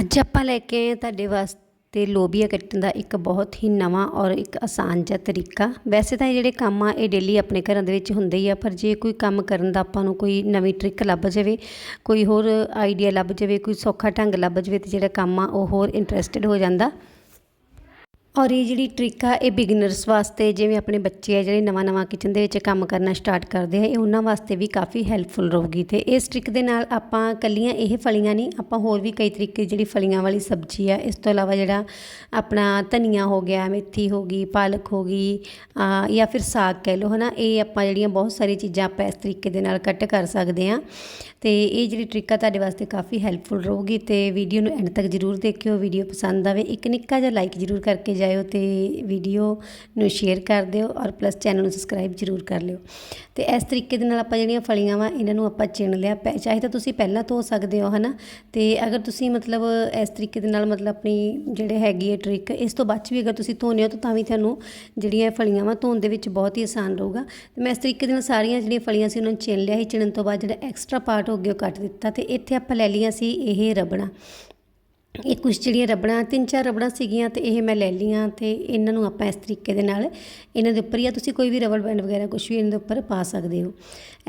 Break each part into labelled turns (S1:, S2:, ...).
S1: ਅੱਜ ਆਪਾਂ ਲੈ ਕੇ ਆਏ ਤੁਹਾਡੇ ਵਾਸਤੇ ਲੋਬੀਆ ਕੱਟਣ ਦਾ ਇੱਕ ਬਹੁਤ ਹੀ ਨਵਾਂ ਔਰ ਇੱਕ ਆਸਾਨ ਜਿਹਾ ਤਰੀਕਾ। ਵੈਸੇ ਤਾਂ ਇਹ ਜਿਹੜੇ ਕੰਮ ਆ, ਇਹ ਡੇਲੀ ਆਪਣੇ ਘਰਾਂ ਦੇ ਵਿੱਚ ਹੁੰਦੇ ਹੀ ਆ, ਪਰ ਜੇ ਕੋਈ ਕੰਮ ਕਰਨ ਦਾ ਆਪਾਂ ਨੂੰ ਕੋਈ ਨਵੀਂ ਟ੍ਰਿਕ ਲੱਭ ਜਾਵੇ, ਕੋਈ ਹੋਰ ਆਈਡੀਆ ਲੱਭ ਜਾਵੇ, ਕੋਈ ਸੌਖਾ ਢੰਗ ਲੱਭ ਜਾਵੇ ਤੇ ਜਿਹੜਾ ਕੰਮ ਆ ਉਹ ਹੋਰ ਇੰਟਰਸਟਿਡ ਹੋ ਜਾਂਦਾ। ਔਰ ਇਹ ਜਿਹੜੀ ਟ੍ਰਿਕ ਆ, ਇਹ ਬਿਗਨਰਸ ਵਾਸਤੇ, ਜਿਵੇਂ ਆਪਣੇ ਬੱਚੇ ਆ, ਜਿਹੜੇ ਨਵਾਂ ਨਵਾਂ ਕਿਚਨ ਦੇ ਵਿੱਚ ਕੰਮ ਕਰਨਾ ਸਟਾਰਟ ਕਰਦੇ ਆ, ਇਹ ਉਹਨਾਂ ਵਾਸਤੇ ਵੀ ਕਾਫੀ ਹੈਲਪਫੁਲ ਰਹੂਗੀ ਤੇ ਇਸ ਟ੍ਰਿਕ ਦੇ ਨਾਲ ਆਪਾਂ ਕੱਲੀਆਂ ਇਹ ਫਲੀਆਂ ਨਹੀਂ, ਆਪਾਂ ਹੋਰ ਵੀ ਕਈ ਤਰੀਕੇ ਦੀ ਜਿਹੜੀ ਫਲੀਆਂ ਵਾਲੀ ਸਬਜ਼ੀ ਆ, ਇਸ ਤੋਂ ਇਲਾਵਾ ਜਿਹੜਾ ਆਪਣਾ ਧਨੀਆ ਹੋ ਗਿਆ, ਮੇਥੀ ਹੋ ਗਈ, ਪਾਲਕ ਹੋ ਗਈ ਜਾਂ ਫਿਰ ਸਾਗ ਕਹਿ ਲਓ, ਹਨਾ, ਇਹ ਆਪਾਂ ਜਿਹੜੀਆਂ ਬਹੁਤ ਸਾਰੀਆਂ ਚੀਜ਼ਾਂ ਆਪਾਂ ਇਸ ਤਰੀਕੇ ਦੇ ਨਾਲ ਕੱਟ ਕਰ ਸਕਦੇ ਆ। ਤੇ ਇਹ ਜਿਹੜੀ ਟ੍ਰਿਕ ਆ, ਤੁਹਾਡੇ ਵਾਸਤੇ ਕਾਫੀ ਹੈਲਪਫੁਲ ਰਹੂਗੀ ਤੇ ਵੀਡੀਓ ਨੂੰ ਐਂਡ ਤੱਕ ਜਰੂਰ ਦੇਖਿਓ ਵੀਡੀਓ ਪਸੰਦ ਆਵੇ, ਇੱਕ ਨਿੱਕਾ ਜਿਹਾ ਲਾਈਕ ਜਰੂਰ ਕਰਕੇ ਜਾਇਓ ਤੇ ਵੀਡੀਓ ਨੂੰ ਸ਼ੇਅਰ ਕਰ ਦਿਓ ਔਰ ਪਲੱਸ ਚੈਨਲ ਨੂੰ ਸਬਸਕ੍ਰਾਈਬ ਜਰੂਰ ਕਰ ਲਿਓ। ਤੇ ਇਸ ਤਰੀਕੇ ਦੇ ਨਾਲ ਆਪਾਂ ਜਿਹੜੀਆਂ ਫਲੀਆਂ ਵਾ, ਇਹਨਾਂ ਨੂੰ ਆਪਾਂ ਚਿਣ ਲਿਆ। ਪੈ- ਚਾਹੇ ਤਾਂ ਤੁਸੀਂ ਪਹਿਲਾਂ ਧੋ ਸਕਦੇ ਹੋ, ਹਨਾ? ਤੇ ਅਗਰ ਤੁਸੀਂ ਮਤਲਬ ਇਸ ਤਰੀਕੇ ਦੇ ਨਾਲ ਮਤਲਬ ਆਪਣੀ ਜਿਹੜੇ ਹੈਗੀ ਹੈ ਟ੍ਰਿਕ ਇਸ ਤੋਂ ਬਾਅਦ 'ਚ ਵੀ ਅਗਰ ਤੁਸੀਂ ਧੋਨੇ ਹੋ ਤਾਂ ਤਾਂ ਵੀ ਤੁਹਾਨੂੰ ਜਿਹੜੀਆਂ ਫਲੀਆਂ ਵਾ ਧੋਣ ਦੇ ਵਿੱਚ ਬਹੁਤ ਹੀ ਆਸਾਨ ਰਹੂਗਾ। ਤੇ ਮੈਂ ਇਸ ਤਰੀਕੇ ਦੇ ਨਾਲ ਸਾਰੀਆਂ ਜਿਹੜੀਆਂ ਫਲੀਆਂ ਸੀ ਉਹਨਾਂ ਨੂੰ ਚਿਣ ਲਿਆ ਸੀ। ਚਿਣਨ ਤੋਂ ਬਾਅਦ ਜਿਹੜਾ ਐਕਸਟਰਾ ਪਾਰਟ ਹੋ ਗਿਆ ਉਹ ਕੱਟ ਦਿੱਤਾ ਤੇ ਇੱਥੇ ਆਪਾਂ ਲੈ ਲਈਆਂ ਸੀ ਇਹ ਰਬੜਾਂ। ਇਹ ਕੁਛ ਜਿਹੜੀਆਂ ਰਬੜਾਂ, ਤਿੰਨ ਚਾਰ ਰਬੜਾਂ ਸੀਗੀਆਂ ਤੇ ਇਹ ਮੈਂ ਲੈ ਲਈਆਂ ਤੇ ਇਹਨਾਂ ਨੂੰ ਆਪਾਂ ਇਸ ਤਰੀਕੇ ਦੇ ਨਾਲ ਇਹਨਾਂ ਦੇ ਉੱਪਰ ਜਾਂ ਤੁਸੀਂ ਕੋਈ ਵੀ ਰਬੜ ਬੈਂਡ ਵਗੈਰਾ ਕੁਝ ਵੀ ਇਹਨਾਂ ਦੇ ਉੱਪਰ ਪਾ ਸਕਦੇ ਹੋ।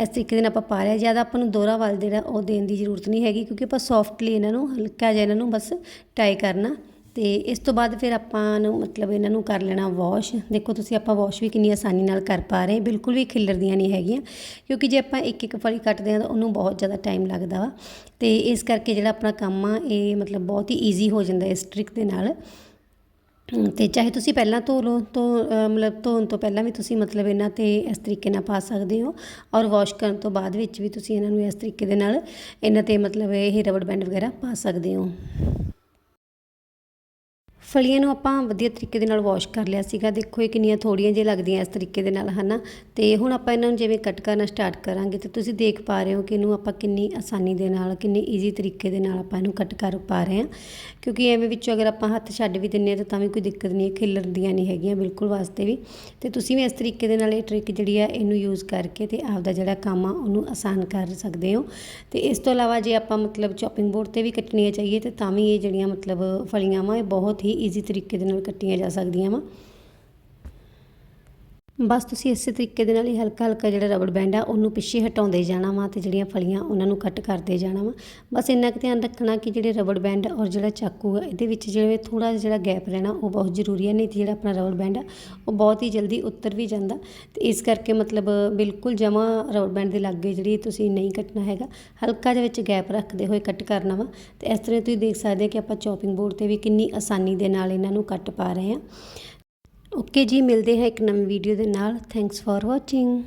S1: ਇਸ ਤਰੀਕੇ ਦੇ ਨਾਲ ਆਪਾਂ ਪਾ ਲਿਆ, ਜ਼ਿਆਦਾ ਆਪਾਂ ਨੂੰ ਦੋਹਰਾ ਵੱਲ ਜਿਹੜਾ ਉਹ ਦੇਣ ਦੀ ਜ਼ਰੂਰਤ ਨਹੀਂ ਹੈਗੀ ਕਿਉਂਕਿ ਆਪਾਂ ਸੌਫਟਲੀ ਇਹਨਾਂ ਨੂੰ ਹਲਕਾ ਜਿਹਾ ਇਹਨਾਂ ਨੂੰ ਬਸ ਟਾਈ ਕਰਨਾ। ਤੇ ਇਸ ਤੋਂ ਬਾਅਦ ਫਿਰ ਆਪਾਂ ਨੂੰ ਮਤਲਬ ਇਹਨਾਂ ਨੂੰ ਕਰ ਲੈਣਾ ਵਾਸ਼ ਦੇਖੋ ਤੁਸੀਂ ਆਪਾਂ ਵਾਸ਼ ਵੀ ਕਿੰਨੀ ਆਸਾਨੀ ਨਾਲ ਕਰ ਪਾ ਰਹੇ, ਬਿਲਕੁਲ ਵੀ ਖਿਲਰਦੀਆਂ ਨਹੀਂ ਹੈਗੀਆਂ, ਕਿਉਂਕਿ ਜੇ ਆਪਾਂ ਇੱਕ ਇੱਕ ਫਲੀ ਕੱਟਦੇ ਹਾਂ ਤਾਂ ਉਹਨੂੰ ਬਹੁਤ ਜ਼ਿਆਦਾ ਟਾਈਮ ਲੱਗਦਾ ਵਾ। ਤੇ ਇਸ ਕਰਕੇ ਜਿਹੜਾ ਆਪਣਾ ਕੰਮ ਆ, ਇਹ ਮਤਲਬ ਬਹੁਤ ਹੀ ਈਜ਼ੀ ਹੋ ਜਾਂਦਾ ਇਸ ਟ੍ਰਿਕ ਦੇ ਨਾਲ। ਅਮ ਤੇ ਚਾਹੇ ਤੁਸੀਂ ਪਹਿਲਾਂ ਧੋ ਲਓ ਤੋਂ ਮਤਲਬ ਧੋਣ ਤੋਂ ਪਹਿਲਾਂ ਵੀ ਤੁਸੀਂ ਮਤਲਬ ਇਹਨਾਂ ਤੇ ਇਸ ਤਰੀਕੇ ਨਾਲ ਪਾ ਸਕਦੇ ਹੋ ਔਰ ਵਾਸ਼ ਕਰਨ ਤੋਂ ਬਾਅਦ ਵਿੱਚ ਵੀ ਤੁਸੀਂ ਇਹਨਾਂ ਨੂੰ ਇਸ ਤਰੀਕੇ ਦੇ ਨਾਲ ਇਹਨਾਂ ਤੇ ਮਤਲਬ ਇਹ ਰਬੜ ਬੈਂਡ ਵਗੈਰਾ ਪਾ ਸਕਦੇ ਹੋ। ਫਲੀਆਂ ਨੂੰ ਆਪਾਂ ਵਧੀਆ ਤਰੀਕੇ ਦੇ ਨਾਲ ਵਾਸ਼ ਕਰ ਲਿਆ ਸੀਗਾ। ਦੇਖੋ ਇਹ ਕਿੰਨੀਆਂ ਥੋੜੀਆਂ ਜਿਹੀਆਂ ਲੱਗਦੀਆਂ ਇਸ ਤਰੀਕੇ ਦੇ ਨਾਲ, ਹਨਾ? ਤੇ ਹੁਣ ਆਪਾਂ ਇਹਨਾਂ ਨੂੰ ਜਿਵੇਂ ਕੱਟ ਕਰਨਾ ਸਟਾਰਟ ਕਰਾਂਗੇ, ਤੇ ਤੁਸੀਂ ਦੇਖ ਪਾ ਰਹੇ ਹੋ ਕਿ ਇਹਨੂੰ ਆਪਾਂ ਕਿੰਨੀ ਆਸਾਨੀ ਦੇ ਨਾਲ, ਕਿੰਨੀ ਈਜ਼ੀ ਤਰੀਕੇ ਦੇ ਨਾਲ ਆਪਾਂ ਇਹਨੂੰ ਕੱਟ ਕਰ ਪਾ ਰਹੇ ਹਾਂ। ਕਿਉਂਕਿ ਐਵੇਂ ਵਿੱਚੋਂ ਅਗਰ ਆਪਾਂ ਹੱਥ ਛੱਡ ਵੀ ਦਿੰਨੇ ਆ, ਤਾਂ ਤਾਂ ਵੀ ਕੋਈ ਦਿੱਕਤ ਨਹੀਂ ਹੈ ਖਿਲਰਦੀਆਂ ਨਹੀਂ ਹੈਗੀਆਂ ਬਿਲਕੁਲ ਵਾਸਤੇ ਵੀ। ਤੇ ਤੁਸੀਂ ਵੀ ਇਸ ਤਰੀਕੇ ਦੇ ਨਾਲ ਇਹ ਟ੍ਰਿਕ ਜਿਹੜੀ ਆ ਇਹਨੂੰ ਯੂਜ਼ ਕਰਕੇ ਤੇ ਆਪਦਾ ਜਿਹੜਾ ਕੰਮ ਆ, ਉਹਨੂੰ ਆਸਾਨ ਕਰ ਸਕਦੇ ਹੋ। ਤੇ ਇਸ ਤੋਂ ਇਲਾਵਾ ਜੇ ਆਪਾਂ ਮਤਲਬ ਚੌਪਿੰਗ ਬੋਰਡ ਤੇ ਵੀ ਕੱਟਣੀਆਂ ਚਾਹੀਏ, ਤੇ ਤਾਂ ਵੀ ਇਹ ਜਿਹੜੀਆਂ ਮਤਲਬ ਫਲੀਆਂ ਵਾ, ਇਹ ਬਹੁਤ ਹੀ ਈਜ਼ੀ ਤਰੀਕੇ ਦੇ ਨਾਲ ਕੱਟੀਆਂ ਜਾ ਸਕਦੀਆਂ ਵਾ। ਬਸ ਤੁਸੀਂ ਇਸੇ ਤਰੀਕੇ ਦੇ ਨਾਲ ਹੀ ਹਲਕਾ ਹਲਕਾ ਜਿਹੜਾ ਰਬੜ ਬੈਂਡ ਆ, ਉਹਨੂੰ ਪਿੱਛੇ ਹਟਾਉਂਦੇ ਜਾਣਾ ਵਾ ਤੇ ਜਿਹੜੀਆਂ ਫਲੀਆਂ ਉਹਨਾਂ ਨੂੰ ਕੱਟ ਕਰਦੇ ਜਾਣਾ ਵਾ। ਬਸ ਇੰਨਾ ਕੁ ਧਿਆਨ ਰੱਖਣਾ ਕਿ ਜਿਹੜੇ ਰਬੜ ਬੈਂਡ ਔਰ ਜਿਹੜਾ ਚਾਕੂ ਆ, ਇਹਦੇ ਵਿੱਚ ਜਿਹੜੇ ਥੋੜਾ ਜਿਹੜਾ ਗੈਪ ਰਹਿਣਾ, ਉਹ ਬਹੁਤ ਜ਼ਰੂਰੀ ਹੈ ਨਹੀਂ ਤੇ ਜਿਹੜਾ ਆਪਣਾ ਰਬੜ ਬੈਂਡ ਆ, ਉਹ ਬਹੁਤ ਹੀ ਜਲਦੀ ਉੱਤਰ ਵੀ ਜਾਂਦਾ। ਤੇ ਇਸ ਕਰਕੇ ਮਤਲਬ ਬਿਲਕੁਲ ਜਮਾ ਰਬੜ ਬੈਂਡ ਦੇ ਲਾਗੇ ਜਿਹੜੀ ਤੁਸੀਂ ਨਹੀਂ ਕੱਟਣਾ ਹੈਗਾ, ਹਲਕਾ ਜਿਹਾ ਵਿੱਚ ਗੈਪ ਰੱਖਦੇ ਹੋਏ ਕੱਟ ਕਰਨਾ ਵਾ। ਤੇ ਇਸ ਤਰ੍ਹਾਂ ਤੁਸੀਂ ਦੇਖ ਸਕਦੇ ਹੋ ਕਿ ਆਪਾਂ ਚੌਪਿੰਗ ਬੋਰਡ ਤੇ ਵੀ ਕਿੰਨੀ ਆਸਾਨੀ ਦੇ ਨਾਲ ਇਹਨਾਂ ਨੂੰ ਕੱਟ ਪਾ ਰਹੇ ਹਾਂ ਓਕੇ ਜੀ ਮਿਲਦੇ ਹਾਂ ਇੱਕ ਨਵੀਂ ਵੀਡੀਓ ਦੇ ਨਾਲ। Thanks for watching